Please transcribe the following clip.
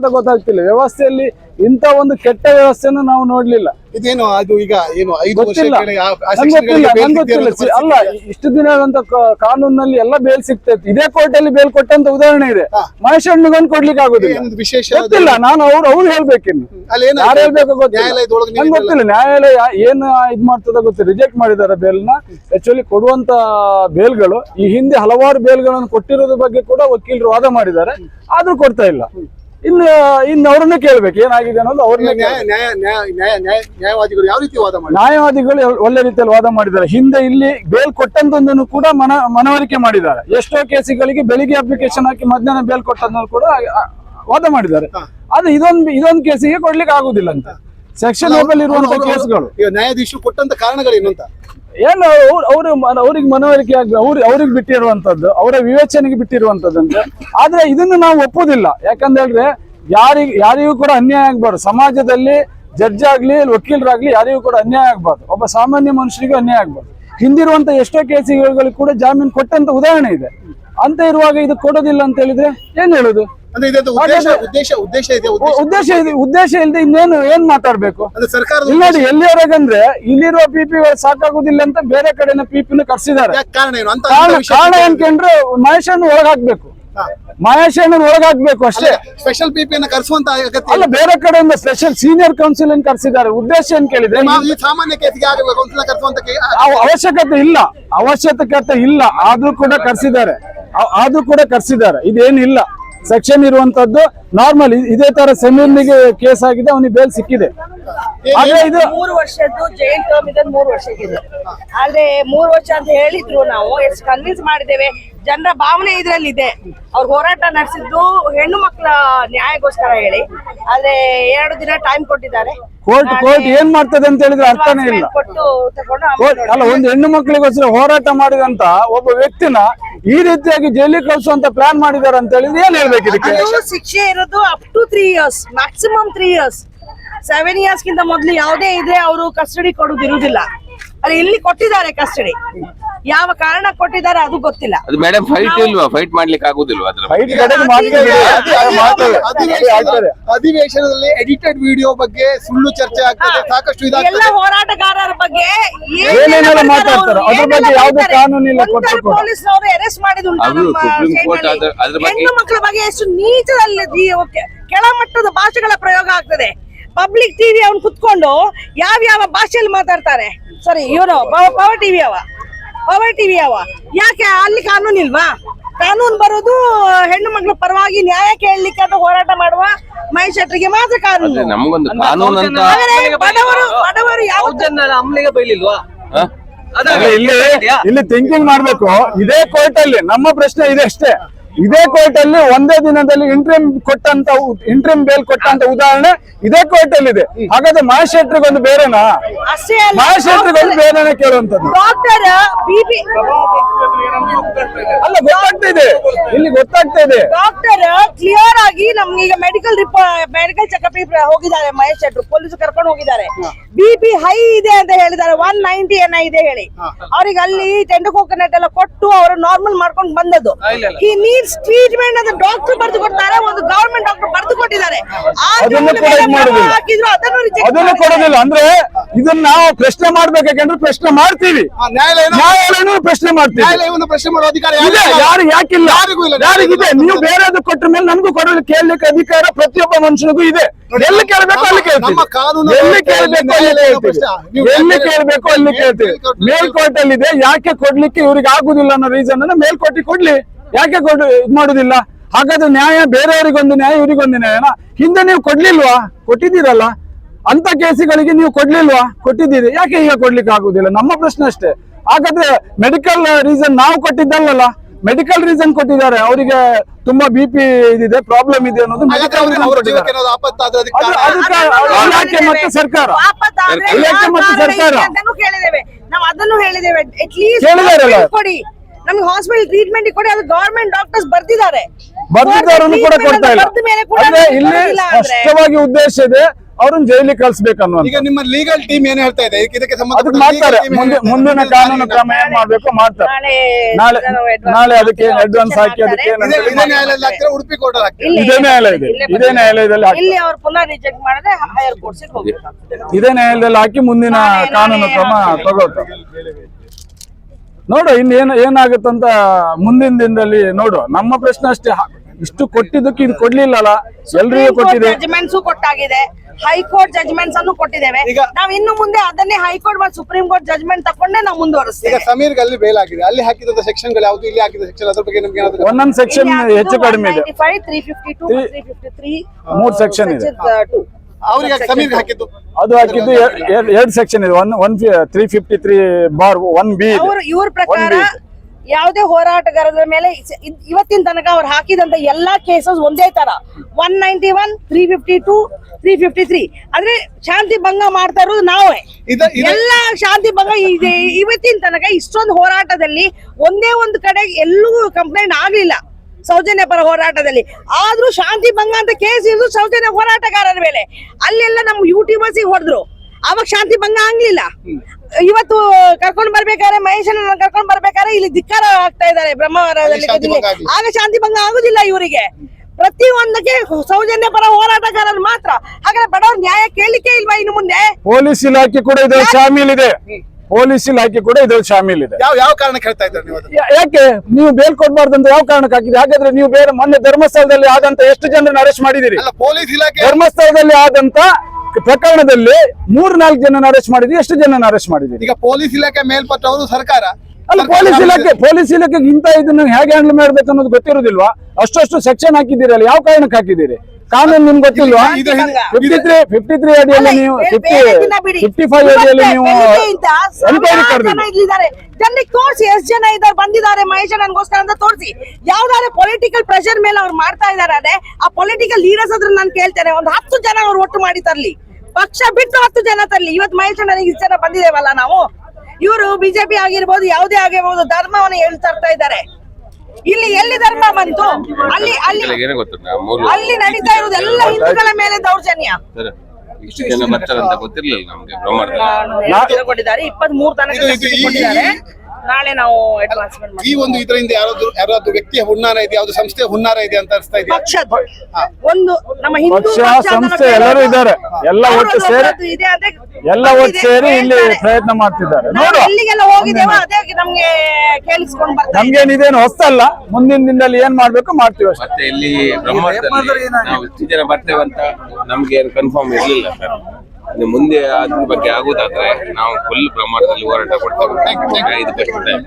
ಅಂತ ಗೊತ್ತಾಗ್ತಿಲ್ಲ. ವ್ಯವಸ್ಥೆಯಲ್ಲಿ ಇಂತ ಒಂದು ಕೆಟ್ಟ ವ್ಯವಸ್ಥೆಯನ್ನು ನಾವು ನೋಡ್ಲಿಲ್ಲ. ಇದೇನು ಅದು ಈಗ ಏನು ಐದು ಗೊತ್ತಿಲ್ಲ. ನಂಗ್ ಗೊತ್ತಿಲ್ಲ. ಸಿ- ಅಲ್ಲ ಇಷ್ಟು ದಿನ ಆದಂತ ಕ- ಕಾನೂನಲ್ಲಿ ಎಲ್ಲ ಬೇಲ್ ಸಿಗ್ತೈತಿ. ಇದೇ ಕೋರ್ಟ್ ಅಲ್ಲಿ ಬೇಲ್ ಕೊಟ್ಟಂತ ಉದಾಹರಣೆ ಇದೆ. ಹಾ. ಮಹೇಶ್ ಹಣ್ಣಿಗೊಂದು ಕೊಡ್ಲಿಕ್ಕೆ ಆಗುದಿಲ್ಲ. ಏನದು ವಿಶೇಷ ಗೊತ್ತಿಲ್ಲ. ನಾನು ಅವ್ರು ಅವ್ರು ಹೇಳ್ಬೇಕಿನ್ನು. ಅಲ್ಲಿ ಏನಾಯ್ತು? ಯಾರು ಹೇಳ್ಬೇಕು ಗೊತ್ತಿಲ್ಲ. ನ್ಯಾಯಾಲಯದೊಳಗೆ ನಂಗೆ ನೀವು ಗೊತ್ತಿಲ್ಲ. ನ್ಯಾಯಾಲಯ ಏನ್ ಇದ್ ಮಾಡ್ತದ ಗೊತ್ತಿಲ್ಲ. ರಿಜೆಕ್ಟ್ ಮಾಡಿದ್ದಾರೆ ಬೇಲ್ನ. ಆಕ್ಚುಲಿ ಕೊಡುವಂತ ಬೇಲ್ಗಳು ಈ ಹಿಂದೆ ಹಲವಾರು ಬೇಲ್ಗಳನ್ನು ಕೊಟ್ಟಿರೋದ್ರ ಬಗ್ಗೆ ಕೂಡ ವಕೀಲರು ವಾದ ಮಾಡಿದ್ದಾರೆ. ಆದ್ರೂ ಕೊಡ್ತಾ ಇಲ್ಲ. ಇನ್ನು ಇನ್ನು ಅವ್ರನ್ನೇ ಕೇಳ್ಬೇಕು ಏನಾಗಿದೆ ಅನ್ನೋದು ಅವ್ರನ್ನೇ ನ್ಯಾಯ ನ್ಯಾಯ ನ್ಯಾಯ ನ್ಯಾಯ ನ್ಯಾಯ ನ್ಯಾಯವಾದಿಗಳು ಯಾವ ರೀತಿ ವಾದ ಮಾಡಿ ನ್ಯಾಯವಾದಿಗಳು ಒಳ್ಳೆ ರೀತಿಯಲ್ಲಿ ವಾದ ಮಾಡಿದ್ದಾರೆ. ಹಿಂದೆ ಇಲ್ಲಿ ಬೇಲ್ ಕೊಟ್ಟಂತಂದನ್ನು ಕೂಡ ಮನ ಮನವರಿಕೆ ಮಾಡಿದ್ದಾರೆ. ಎಷ್ಟೋ ಕೇಸುಗಳಿಗೆ ಬೆಳಿಗ್ಗೆ ಅಪ್ಲಿಕೇಶನ್ ಹಾಕಿ ಮಧ್ಯಾಹ್ನ ಬೇಲ್ ಕೊಟ್ಟದನ್ನು ಕೂಡ ವಾದ ಮಾಡಿದ್ದಾರೆ. ಅದು ಆದ್ರೆ ಇದೊಂದು ಇದೊಂದು ಕೇಸಿಗೆ ಕೊಡ್ಲಿಕ್ಕೆ ಆಗುದಿಲ್ಲ ಅಂತ. ಸೆಕ್ಷನ್ ಅಲ್ಲಿ ಇರುವಂತ ಕೇಸುಗಳು. ನ್ಯಾಯಾಧೀಶರು ಕೊಟ್ಟಂತ ಕಾರಣಗಳೇನು ಅಂತ? ಏನು ಅವ್ರು ಅವ್ರಿಗೆ ಮನವರಿಕೆ ಆಗ ಅವ್ರಿಗೆ ಅವ್ರಿಗೆ ಬಿಟ್ಟಿರುವಂತದ್ದು, ಅವರ ವಿವೇಚನೆಗೆ ಬಿಟ್ಟಿರುವಂತದ್ದಂತೆ. ಆದ್ರೆ ಇದನ್ನು ನಾವು ಒಪ್ಪುದಿಲ್ಲ. ಯಾಕಂತ ಹೇಳಿದ್ರೆ, ಯಾರಿಗ ಯಾರಿಗೂ ಕೂಡ ಅನ್ಯಾಯ ಆಗ್ಬಾರ್ದು. ಸಮಾಜದಲ್ಲಿ ಜಡ್ಜ್ ಆಗ್ಲಿ, ವಕೀಲರಾಗ್ಲಿ ಯಾರಿಗೂ ಕೂಡ ಅನ್ಯಾಯ ಆಗ್ಬಾರ್ದು. ಒಬ್ಬ ಸಾಮಾನ್ಯ ಮನುಷ್ಯರಿಗೂ ಅನ್ಯಾಯ ಆಗ್ಬಾರ್ದು. ಹಿಂದಿರುವಂತ ಎಷ್ಟೋ ಕೇಸುಗಳಿಗೆ ಕೂಡ ಜಾಮೀನು ಕೊಟ್ಟಂತ ಉದಾಹರಣೆ ಇದೆ. ಅಂತ ಇರುವಾಗ ಇದು ಕೊಡೋದಿಲ್ಲ ಅಂತ ಹೇಳಿದ್ರೆ ಏನ್ ಹೇಳುದು? ಉದ್ದೇಶ ಉದ್ದೇಶ ಉದ್ದೇಶ ಇದೆ ಉದ್ದೇಶ. ಇದೆ ಉದ್ದೇಶ ಇಲ್ಲದೆ ಇನ್ನೇನು ಏನ್ ಮಾತಾಡ್ಬೇಕು? ಇಲ್ಲ ನೋಡಿ ಎಲ್ಲಿವರೆಗಂದ್ರೆ ಇಲ್ಲಿರುವ ಪಿಪಿ ಸಾಕಾಗುದಿಲ್ಲ ಅಂತ ಬೇರೆ ಕಡೆನ ಪಿಪಿನ ಕರ್ಸಿದ್ದಾರೆ. ಯಾಕೆ ಕಾರಣ ಏನು? ಅಂತ ಕಾರಣ ಅಂತ ವಿಷಯ ಕಾರಣ ಏನ್ಕಂದ್ರೆ ಮಹೇಶ್ ಹಣ್ಣು ಒಳಗಾಕ್ಬೇಕು ಹಾ. ಮಹೇಶ್ ಹಣ್ಣು ಒಳಗಾಕ್ಬೇಕು ಅಷ್ಟೇ. ಸ್ಪೆಷಲ್ ಪಿಪಿ ಕರೆಸುವಂತ ಅಲ್ಲ ಬೇರೆ ಕಡೆಯಿಂದ ಸ್ಪೆಷಲ್ ಸೀನಿಯರ್ ಕೌನ್ಸಿಲ್ ಅನ್ನು ಕರ್ಸಿದ್ದಾರೆ. ಉದ್ದೇಶ ಏನ್ ಕೇಳಿದ್ರೆ ಸಾಮಾನ್ಯ ಕೇಸಿಗೆ ಅವಶ್ಯಕತೆ ಇಲ್ಲ. ಅವಶ್ಯಕತೆ ಇಲ್ಲ. ಆದ್ರೂ ಕೂಡ ಕರ್ಸಿದ್ದಾರೆ. ಆದ್ರೂ ಕೂಡ ಕರ್ಸಿದ್ದಾರೆ. ಇದೇನಿಲ್ಲ. ಸೆಕ್ಷನ್ ಇರುವಂತದ್ದು ನಾರ್ಮಲ್ ಇದೇ ತರ ಸಮೀರ್ನಿಗೆ ಕೇಸ್ ಆಗಿದೆ ಅವನಿಗೆ ಬೇಲ್ ಸಿಕ್ಕಿದೆ. ಆದ್ರೆ ಇದು ಮೂರು ವರ್ಷದ್ದು ಜೈಲ್ ಟರ್ಮ್ ಇದೆ ಮೂರು ವರ್ಷಕ್ಕಿದೆ. ಆದ್ರೆ ಮೂರು ವರ್ಷ ಅಂತ ಹೇಳಿದ್ರು ನಾವು ಎಷ್ಟು ಕನ್ವಿನ್ಸ್ ಮಾಡಿದ್ದೇವೆ. ಜನರ ಭಾವನೆ ಇದ್ರಲ್ಲಿ ಇದೆ ಅವ್ರು ಹೋರಾಟ ನಡೆಸಿದ್ದು ಹೆಣ್ಣು ಮಕ್ಕಳ ನ್ಯಾಯಗೋಸ್ಕರ ಹೇಳಿ. ಆದ್ರೆ ಎರಡು ದಿನ ಟೈಮ್ ಕೊಟ್ಟಿದ್ದಾರೆ. ಕೋರ್ಟ್ ಕೋರ್ಟ್ ಏನ್ ಮಾಡ್ತದೆ ಅಂತ ಹೇಳಿದ್ರೆ ಅರ್ಥನೇ ಇಲ್ಲ. ಕೊಟ್ಟು ತಗೊಂಡು ಅಲ್ಲ ಒಂದು ಹೆಣ್ಣು ಮಕ್ಕಳಿಗೋಸ್ಕರ ಹೋರಾಟ ಮಾಡಿದಂತ ಒಬ್ಬ ವ್ಯಕ್ತಿನ ಈ ರೀತಿಯಾಗಿ ಜೈಲಿಗೆ ಕಳಿಸುವಂತ ಪ್ಲಾನ್ ಮಾಡಿದಾರೆ ಅಂತ ಹೇಳಿದ್ರೆ ಏನ್ ಹೇಳ್ಬೇಕು ಇದಕ್ಕೆ? ಶಿಕ್ಷೆ ಇರೋದು up to three years maximum three years seven years ಕಿಂತ ಮೊದ್ಲು ಯಾವುದೇ ಇದ್ರೆ ಅವರು ಕಸ್ಟಡಿ ಕೊಡುದಿರುವುದಿಲ್ಲ ಅಲ್ಲಿ ಇಲ್ಲಿ ಕೊಟ್ಟಿದ್ದಾರೆ ಕಸ್ಟಡಿ ಯಾವ ಕಾರಣ ಕೊಟ್ಟಿದ್ದಾರೆ ಅದು ಗೊತ್ತಿಲ್ಲ. ಅದು ಮೇಡಮ್ ಫೈಟ್ ಇಲ್ವಾ? ಫೈಟ್ ಮಾಡ್ಲಿಕ್ಕೆ ಆಗುದಿಲ್ವಾ ಅದ್ರ ಬಗ್ಗೆ? ಅಧಿವೇಶನದಲ್ಲಿ ಎಡಿಟೆಡ್ ವಿಡಿಯೋ ಬಗ್ಗೆ ಸುಳ್ಳು ಚರ್ಚೆ ಆಗ್ತದೆ ಸಾಕಷ್ಟು ಎಲ್ಲ ಇದಾಗ್ತದೆ ಹೋರಾಟಗಾರರ ಬಗ್ಗೆ ಏನೇನೆಲ್ಲ ಮಾತಾಡ್ತಾರೆ? ಅದ್ರ ಬಗ್ಗೆ ಯಾವ್ದು ಕಾನೂನಿಲ್ಲ ಕೊಟ್ಟರು ಕೂಡ. ಪೊಲೀಸ್ನವರು ಅರೆಸ್ಟ್ ಮಾಡಿದುಂಟು ಅದು ನಮ್ಮ ಸುಪ್ರೀಂ ಕೋರ್ಟ್ ಅದ್ರ- ಅದ್ರ ಬಗ್ಗೆ- ಹೆಣ್ಣು ಮಕ್ಕಳ ಬಗ್ಗೆ ಎಷ್ಟು ನೀಚದಲ್ಲಿ ಕೆ- ಕೆಳಮಟ್ಟದ ಭಾಷೆಗಳ ಪ್ರಯೋಗ ಆಗ್ತದೆ. ಪಬ್ಲಿಕ್ ಟಿವಿ ಅವ್ನು ಕುತ್ಕೊಂಡು ಯಾವ ಯಾವ ಭಾಷೆಯಲ್ಲಿ ಮಾತಾಡ್ತಾರೆ? ಸರಿ ಇವನು ಪವರ್ ಟಿವಿ ಅವ. ಟಿವಿ ಅವ. ಯಾಕೆ ಅಲ್ಲಿ ಕಾನೂನು ಇಲ್ವಾ? ಕಾನೂನು ಬರೋದು ಹೆಣ್ಣು ಮಕ್ಕಳ ಪರವಾಗಿ ನ್ಯಾಯ ಕೇಳಲಿಕ್ಕೆ ಅಂತ ಹೋರಾಟ ಮಾಡುವ ಮಹೇಶ್ ಶೆಟ್ಟರಿಗೆ ಮಾತ್ರ ಕಾನೂನು. ನಮಗೊಂದು ಕಾನೂನು ಅಂತ ಆದರೆ ಬಡವರು ಬಡವರು ಯಾವ ಅಮಲಿಗೆ ಬೈಲಿಲ್ವಾ? ಹ? ಇಲ್ಲಿ ಇಲ್ಲಿ ಥಿಂಕಿಂಗ್ ಮಾಡ್ಬೇಕು. ಇದೇ ಕೋರ್ಟ್ ಅಲ್ಲಿ ನಮ್ಮ ಪ್ರಶ್ನೆ ಇದೆ ಅಷ್ಟೇ. ಇದೇ ಕೋರ್ಟ್ ಅಲ್ಲಿ ಒಂದೇ ದಿನದಲ್ಲಿ ಇಂಟ್ರಿಮ್ ಕೊಟ್ಟಂತ ಇಂಟ್ರಿಮ್ ಬೇಲ್ ಕೊಟ್ಟಂತ ಉದಾಹರಣೆ ಇದೇ ಕೋರ್ಟ್ ಅಲ್ಲಿ ಇದೆ ಹಾಗಾದ್ರೆ ಮಹೇಶ್ ಶೆಟ್ರಿಗೆ ಒಂದು ಬೇರೆನಾ? ಅಷ್ಟೇ ಅಲ್ಲ ಮಹೇಶ್ ಶೆಟ್ರಿಗೆ ಒಂದು ಬೇರೆನೆ ಕೇಳುವಂತದ್ದು ಡಾಕ್ಟರ್ ಬಿಪಿ ಅಲ್ಲ ಗೊತ್ತಾಗ್ತಾ ಇದೆ ಇಲ್ಲಿ ಗೊತ್ತಾಗ್ತಾ ಇದೆ ಡಾಕ್ಟರ್ ಕ್ಲಿಯರ್ ಆಗಿ ನಮ್ಗೆ ಈಗ ಮೆಡಿಕಲ್ ಮೆಡಿಕಲ್ ಚೆಕಪ್ ಹೋಗಿದ್ದಾರೆ ಮಹೇಶ್ ಶೆಟ್ರು ಪೊಲೀಸ್ ಕರ್ಕೊಂಡು ಹೋಗಿದ್ದಾರೆ. ಬಿಪಿ ಹೈ ಇದೆ ಅಂತ ಹೇಳಿದ್ದಾರೆ. ಒನ್ ನೈಂಟಿ ಏನ ಇದೆ ಹೇಳಿ. ಅವ್ರಿಗೆ ಅಲ್ಲಿ ಟೆಂಡು ಕೋಕೋನಟ್ ಎಲ್ಲ ಕೊಟ್ಟು ಅವರು ನಾರ್ಮಲ್ ಮಾಡ್ಕೊಂಡು ಬಂದದ್ದು. ಈ ನೀಡ್ಸ್ ಟ್ರೀಟ್ಮೆಂಟ್ ಅಂತ ಡಾಕ್ಟರ್ ಬರೆದು ಕೊಡ್ತಾರೆ ಒಂದು ಗವರ್ಮೆಂಟ್ ಡಾಕ್ಟರ್ ಬರೆದು ಕೊಟ್ಟಿದ್ದಾರೆ. ಆದ್ರೂ ಅದನ್ನು. ಕೊಡೋದಿಲ್ಲ ಅಂದ್ರೆ ಇದನ್ನ ನಾವು ಪ್ರಶ್ನೆ ಮಾಡ್ಬೇಕಾದ್ರೆ ಪ್ರಶ್ನೆ ಮಾಡ್ತೀವಿ. ನ್ಯಾಯಾಲಯನ ನ್ಯಾಯಾಲಯನೂ ಪ್ರಶ್ನೆ ಮಾಡ್ತೀವಿ. ನ್ಯಾಯಾಲಯವನ್ನು ಪ್ರಶ್ನೆ ಮಾಡುವ ಅಧಿಕಾರ ಇದೆ ಯಾರು ಯಾಕಿಲ್ಲ. ಯಾರಿಗೂ ಇಲ್ಲ. ಯಾರಿಗಿದೆ ನೀವು ಬೇರೆದು ಕೊಟ್ಟ ಮೇಲೆ ನಮಗೂ ಕೊಡಲು ಕೇಳಲಿಕ್ಕೆ ಅಧಿಕಾರ ಪ್ರತಿಯೊಬ್ಬ ಮನುಷ್ಯನಿಗೂ ಇದೆ. ಎಲ್ಲಿ ಕೇಳಬೇಕು ಅಲ್ಲಿ ಕೇಳ್ತೀವಿ ನಮ್ಮ ಕಾನೂನು ಎಲ್ಲಿ ಕೇಳಬೇಕು ಅಲ್ಲಿ ಕೇಳ್ತೀವಿ. ಎಲ್ಲಿ ಕೇಳಬೇಕು ಅಲ್ಲಿ ಕೇಳ್ತೀವಿ. ಮೇಲ್ಕೋರ್ಟ್- ಮೇಲ್ಕೋರ್ಟ್ ಅಲ್ಲಿ ಇದೆ ಯಾಕೆ ಕೊಡ್ಲಿಕ್ಕೆ ಇವ್ರಿಗೆ ಆಗುದಿಲ್ಲ ಅನ್ನೋ ರೀಸನ್ ಅನ್ನ ಮೇಲ್ಕೋರ್ಟಿಗೆ ಕೊಡ್ಲಿ. ಯಾಕೆ ಕೊಡು ಇದ್ ಮಾಡುದಿಲ್ಲ? ಹಾಗಾದ್ರೆ ನ್ಯಾಯ ಬೇರೆಯವರಿಗೊಂದು ನ್ಯಾಯ ಇವರಿಗೊಂದು ನ್ಯಾಯನ? ಹಿಂದೆ ನೀವು ಕೊಡ್ಲಿಲ್ವಾ? ಕೊಟ್ಟಿದ್ದೀರಲ್ಲ. ಅಂತ ಕೇಸುಗಳಿಗೆ ನೀವು ಕೊಡ್ಲಿಲ್ವಾ? ಕೊಟ್ಟಿದ್ದೀರಿ. ಯಾಕೆ ಈಗ ಕೊಡ್ಲಿಕ್ಕೆ ಆಗುದಿಲ್ಲ? ನಮ್ಮ ಪ್ರಶ್ನೆ ಅಷ್ಟೇ. ಹಾಗಾದ್ರೆ ಮೆಡಿಕಲ್ ರೀಸನ್ ನಾವು ಕೊಟ್ಟಿದ್ದಲ್ಲಲ್ಲ? ಮೆಡಿಕಲ್ ರೀಸನ್ ಕೊಟ್ಟಿದ್ದಾರೆ. ಅವರಿಗೆ ತುಂಬಾ ಬಿ ಪಿ ಇದಿದೆ ಪ್ರಾಬ್ಲಮ್ ಇದೆ ಅನ್ನೋದು ಅದಕ್ಕೆ ಮತ್ತು ಸರ್ಕಾರ. ಯಾವ ಮತ್ತು ಸರ್ಕಾರ. ಕೇಳಿದಾರಲ್ಲ? ನಮ್ಗೆ ಹಾಸ್ಪಿಟಲ್ ಟ್ರೀಟ್ಮೆಂಟ್ ಕೊಡಿ ಅದು ಗವರ್ಮೆಂಟ್ ಡಾಕ್ಟರ್ಸ್ ಬರ್ತಿದ್ದಾರೆ ಬರ್ದಿದ್ದವರನ್ನು ಕೂಡ ಕೊಡ್ತಾ ಇಲ್ಲ. ಇಲ್ಲಿ ಸ್ಪಷ್ಟವಾಗಿ ಉದ್ದೇಶ ಇದೆ ಅವ್ರನ್ನ ಜೈಲಿಗೆ ಕಳ್ಸ್ಬೇಕು ಅನ್ನುವಂತ ಈಗ ನಿಮ್ಮ ಲೀಗಲ್ ಟೀಮ್ ಏನ್ ಹೇಳ್ತಾ ಇದೆ? ಇದಕ್ಕೆ- ಅದಕ್ಕೆ ಸಂಬಂಧಪಟ್ಟ ಮಾಡ್ತಾರೆ? ಮುಂದಿನ ಕಾನೂನು ಕ್ರಮ ಏನ್ ಮಾಡ್ಬೇಕು ಮಾಡ್ತಾರೆ. ನಾಳೆ ನಾಳೆ ಅದಕ್ಕೆ ಅಡ್ವಾನ್ಸ್ ಹಾಕಿ ಅದಕ್ಕೆ ಉಡುಪಿ ಕೋರ್ಟ್ ಇದೇ ನ್ಯಾಯಾಲಯ ಇದೆ ಇದೇ ನ್ಯಾಯಾಲಯದಲ್ಲಿ ಹಾಕಿ ಇಲ್ಲಿ ಅವ್ರು ಪುನಃ ರಿಜೆಕ್ಟ್ ಮಾಡಿದ್ರೆ ಹೈಯರ್ ಕೋರ್ಟ್ಸ್ ಹೋಗ್ಬೇಕಾಗ್ತದೆ. ಇದೇ ನ್ಯಾಯಾಲಯದಲ್ಲಿ ಹಾಕಿ ಮುಂದಿನ ಕಾನೂನು ಕ್ರಮ. ತಗೋತಾರೆ ನೋಡು ಇನ್ನೇನು ಏನಾಗುತ್ತಂತ ಮುಂದಿನ ದಿನದಲ್ಲಿ ನೋಡು ನಮ್ಮ ಪ್ರಶ್ನೆ ಅಷ್ಟೇ. ಹ- ಇಷ್ಟು ಕೊಟ್ಟಿದ್ದಕ್ಕೆ ಇದು ಕೊಡ್ಲಿಲ್ಲಲ್ಲ ಎಲ್ರಿಗೂ ಕೊಟ್ಟಿದೆ. ಜಜ್ಮೆಂಟ್ಸ್ ಕೊಟ್ಟಾಗಿದೆ. ಹೈಕೋರ್ಟ್ ಜಜ್ಮೆಂಟ್ಸ್ ಅನ್ನು ಕೊಟ್ಟಿದ್ದೇವೆ. ಈಗ- ನಾವ್ ಇನ್ನು ಮುಂದೆ ಅದನ್ನೇ ಹೈಕೋರ್ಟ್ ಮತ್ತು ಸುಪ್ರೀಂ ಕೋರ್ಟ್ ಜಜ್ಮೆಂಟ್ ತಕೊಂಡೇ ನಾವು ಈಗ ಮುಂದುವರಿಸ್ತೇವೆ. ಸಮೀರ್ ಅಲ್ಲಿ ಬೇಲ್ ಆಗಿದೆ. ಅಲ್ಲಿ ಹಾಕಿದಂತ ಸೆಕ್ಷನ್ಗಳು ಯಾವ್ದು? ಇಲ್ಲಿ ಹಾಕಿದ ಸೆಕ್ಷನ್ ಅದ್ರ ಬಗ್ಗೆ ನಿಮ್ಗೆ ಏನಾದ್ರು ಒಂದೊಂದು ಸೆಕ್ಷನ್ ಹೆಚ್ಚು ಕಡಿಮೆ ಇದೆ. Three fifty two three fifty three ಮೂರ್ ಸೆಕ್ಷನ್ ಇದೆ. ಅವ್ರಿಗೆ ಸಮೀರ್ ಹಾಕಿದ್ದು? ಅದು ಹಾಕಿದ್ದು ಎರಡು ಸೆಕ್ಷನ್ ಇದೆ. One one three fifty three bar one B ಇವ್ರ ಪ್ರಕಾರ ಯಾವುದೇ ಹೋರಾಟಗಾರರ ಮೇಲೆ ಇವತ್ತಿನ ತನಕ ಅವ್ರು ಹಾಕಿದಂತ ಎಲ್ಲಾ ಕೇಸಸ್ ಒಂದೇ ತರ. One ninety one three fifty two three fifty three ಅಂದ್ರೆ ಶಾಂತಿ ಭಂಗ ಮಾಡ್ತಾ ಇರೋದು ನಾವೇ. ಎಲ್ಲ ಶಾಂತಿ ಭಂಗ ಇದೆ. ಇವತ್ತಿನ ತನಕ ಇಷ್ಟೊಂದು ಹೋರಾಟದಲ್ಲಿ ಒಂದೇ ಒಂದು ಕಡೆ ಎಲ್ಲೂ ಕಂಪ್ಲೇಂಟ್ ಆಗ್ಲಿಲ್ಲ. ಸೌಜನ್ಯ ಪರ ಹೋರಾಟದಲ್ಲಿ. ಆದ್ರೂ ಶಾಂತಿ ಭಂಗ ಅಂತ ಕೇಸ್ ಇದ್ದು ಸೌಜನ್ಯ ಹೋರಾಟಗಾರರ ಮೇಲೆ. ಅಲ್ಲೆಲ್ಲ ನಮ್ಮ ಯೂಟ್ಯೂಬರ್ಸ್ ಹೊಡೆದ್ರು. ಅವಾಗ ಶಾಂತಿ ಭಂಗ ಆಗ್ಲಿಲ್ಲ. ಇವತ್ತು ಕರ್ಕೊಂಡ್ ಬರ್ಬೇಕಾದ್ರೆ ಮಹೇಶನ ಕರ್ಕೊಂಡ್ ಬರ್ಬೇಕಾದ್ರೆ ಇಲ್ಲಿ ಧಿಕ್ಕಾರ ಆಗ್ತಾ ಇದಾರೆ ಬ್ರಹ್ಮವರದಲ್ಲಿ. ಆಗ ಶಾಂತಿ ಭಂಗ ಆಗುದಿಲ್ಲ ಇವರಿಗೆ. ಪ್ರತಿ ಒಂದಕ್ಕೆ ಸೌಜನ್ಯ ಪರ ಹೋರಾಟಗಾರರು ಮಾತ್ರ. ಹಾಗಾದ್ರೆ ಬಡವ್ರ ನ್ಯಾಯ ಕೇಳಲಿಕ್ಕೆ ಇಲ್ವಾ ಇನ್ನು ಮುಂದೆ? ಪೊಲೀಸ್ ಇಲಾಖೆ ಕೂಡ ಇದೆ ಶಾಮೀಲ್ ಇದೆ. ಪೊಲೀಸ್ ಇಲಾಖೆ ಕೂಡ ಇದ್ರಲ್ಲಿ ಶಾಮೀಲ್ ಇದೆ. ಯಾವ ಯಾವ ಕಾರಣಕ್ಕೆ ಹೇಳ್ತಾ ಇದ್ದಾರೆ ನೀವು ಅದನ್ನ? ಯಾಕೆ? ನೀವು ಬೇಲ್ ಕೊಡ್ಬಾರ್ದು ಅಂತ ಯಾವ ಕಾರಣಕ್ಕೆ ಹಾಕಿದ್ರೆ? ಹಾಗಾದ್ರೆ ನೀವು ಬೇರೆ ಮೊನ್ನೆ ಧರ್ಮಸ್ಥಳದಲ್ಲಿ ಆದಂತ ಎಷ್ಟು ಜನರನ್ನ ಅರೆಸ್ಟ್ ಮಾಡಿದಿರಿ ಅಲ್ಲ ಪೊಲೀಸ್ ಇಲಾಖೆ ಧರ್ಮಸ್ಥಳದಲ್ಲಿ ಆದಂತ ಪ್ರಕರಣದಲ್ಲಿ ಮೂರ್ ನಾಲ್ಕು ಜನ ಅರೆಸ್ಟ್ ಮಾಡಿದ್ರಿ ಎಷ್ಟು ಜನನ ಅರೆಸ್ಟ್ ಮಾಡಿದಿರಿ ಈಗ ಪೊಲೀಸ್ ಇಲಾಖೆ ಮೇಲ್ಪಟ್ಟವರು ಸರ್ಕಾರ. ಅಲ್ಲ ಪೊಲೀಸ್ ಇಲಾಖೆ ಪೊಲೀಸ್ ಇಲಾಖೆಗೆ ಇಂತ ಇದನ್ನ ಹೇಗೆ ಹ್ಯಾಂಡಲ್ ಮಾಡ್ಬೇಕು ಅನ್ನೋದು ಗೊತ್ತಿರೋದಿಲ್ವಾ ಅಷ್ಟು ಸೆಕ್ಷನ್ ಹಾಕಿದ್ದೀರಲ್ಲ ಯಾವ ಕಾರಣಕ್ಕೆ ಹಾಕಿದ್ದೀರಿ? ಕಾನೂನು ನಿಮ್ಗೆ ಗೊತ್ತಿಲ್ವಾ? ಫಿಫ್ಟಿ ತ್ರೀ ಫಿಫ್ಟಿ ತ್ರೀ ಅಡಿಯಲ್ಲಿ ನೀವು ಫಿಫ್ಟಿ ಫಿಫ್ಟಿ ಫೈವ್ ಅಡಿಯಲ್ಲಿ ನೀವು ಎನ್ಕ್ವೈರಿ ಜನರಿಗೆ ತೋರಿಸಿ ಎಷ್ಟು ಜನ ಇದ್ದಾರೆ ಬಂದಿದ್ದಾರೆ ಮಹೇಶ ನನ್ಗೋಸ್ಕರ ಅಂತ ತೋರಿಸಿ. ಯಾವ್ದಾದ್ರೆ ಪೊಲಿಟಿಕಲ್ ಪ್ರೆಷರ್ ಮೇಲೆ ಅವ್ರು ಮಾಡ್ತಾ ಇದಾರೆ ಅದೇ ಆ ಪೊಲಿಟಿಕಲ್ ಲೀಡರ್ಸ್ ಹತ್ರ ನಾನು ಕೇಳ್ತೇನೆ ಒಂದು ಹತ್ತು ಜನ ಅವ್ರು ಒಟ್ಟು ಮಾಡಿ ತರ್ಲಿ. ಪಕ್ಷ ಬಿಟ್ಟು ಹತ್ತು ಜನ ತರ್ಲಿ. ಇವತ್ತು ಮಹೇಶ್ ನನಗೆ ಇಷ್ಟು ಜನ ಬಂದಿದ್ದೇವಲ್ಲ ನಾವು? ಇವರು ಬಿಜೆಪಿ ಆಗಿರ್ಬೋದು ಯಾವುದೇ ಆಗಿರ್ಬೋದು ಧರ್ಮವನ್ನ ಹೇಳಿ ತರ್ತಾ ಇದ್ದಾರೆ. ಇಲ್ಲಿ ಎಲ್ಲಿ ಧರ್ಮ ಬಂತು? ಅಲ್ಲಿ ಅಲ್ಲಿ ಅಲ್ಲಿ ನಡೀತಾ ಇರೋದು ಎಲ್ಲ ಹಿಂದೂಗಳ ಮೇಲೆ ದೌರ್ಜನ್ಯ. ಸರ್, ಇಷ್ಟು ಜನ ಬರ್ತಾರಂತ ಗೊತ್ತಿರ್ಲಿಲ್ಲ ನಮ್ಗೆ ಬ್ರಹ್ಮಾಂಡ ಇಪ್ಪತ್ತ್ ತನಕ ಕೊಟ್ಟಿದ್ದಾರೆ ನಾಳೆ ನಾವು ಅಡ್ವಾನ್ಸ್ಮೆಂಟ್ ಈ ಮಾಡ್ತೀವಿ. ಒಂದು ಇದರಿಂದ ಯಾರಾದ್ರೂ ಯಾರಾದ್ರೂ ವ್ಯಕ್ತಿಯ ಹುನ್ನಾರ ಇದೆ ಯಾವ್ದು ಸಂಸ್ಥೆಯ ಹುನ್ನಾರ ಇದೆ ಅಂತ ಅನಿಸ್ತಾ ಇದೆ ಪಕ್ಷದ ಒಂದು ನಮ್ಮ ಹಿಂದೂ ಪಕ್ಷ ಪಕ್ಷ ಅಂತ ಸಂಸ್ಥೆ ಎಲ್ಲರೂ ಇದ್ದಾರೆ. ಎಲ್ಲ ಒಟ್ಟು ಸೇರಿ ಒಬ್ಬರದ್ದು ಇದೆ ಅಂತ ಎಲ್ಲ ಒಟ್ಟು ಸೇರಿ ಇಲ್ಲಿ ಪ್ರಯತ್ನ ಮಾಡ್ತಿದ್ದಾರೆ. ನಾವು ನೋಡು ಎಲ್ಲಿಗೆಲ್ಲ ಹೋಗಿದ್ದೇವೋ ಅದೇ ನಮ್ಗೆ ಕೇಳಿಸ್ಕೊಂಡ್ ಬರ್ತಾ ಇದೆ. ನಮ್ಗೇನಿದೇನು ಹೊಸ್ತಲ್ಲ. ಮುಂದಿನ ದಿನದಲ್ಲಿ ಏನ್ ಮಾಡ್ಬೇಕು ಮಾಡ್ತೀವಿ ಅಷ್ಟೇ. ಮತ್ತೆ ಇಲ್ಲಿ ಬ್ರಹ್ಮಾಂಡದಲ್ಲಿ ನಾವು ಇಷ್ಟು ಜನ ಬರ್ತೇವೆ ಅಂತ ನಮ್ಗೆ ಏನು ಕನ್ಫರ್ಮ್ ಇರ್ಲಿಲ್ಲ ಸರ್. ಮುಂದೆ ಅದ್ರ ಬಗ್ಗೆ ಆಗುದಾದ್ರೆ ನಾವು ಫುಲ್ ಪ್ರಮಾಣದಲ್ಲಿ ಹೋರಾಟ ಕೊಡ್ತೇವೆ. ಇದು ಬೆಸ್ಟ್ ಟೈಮ್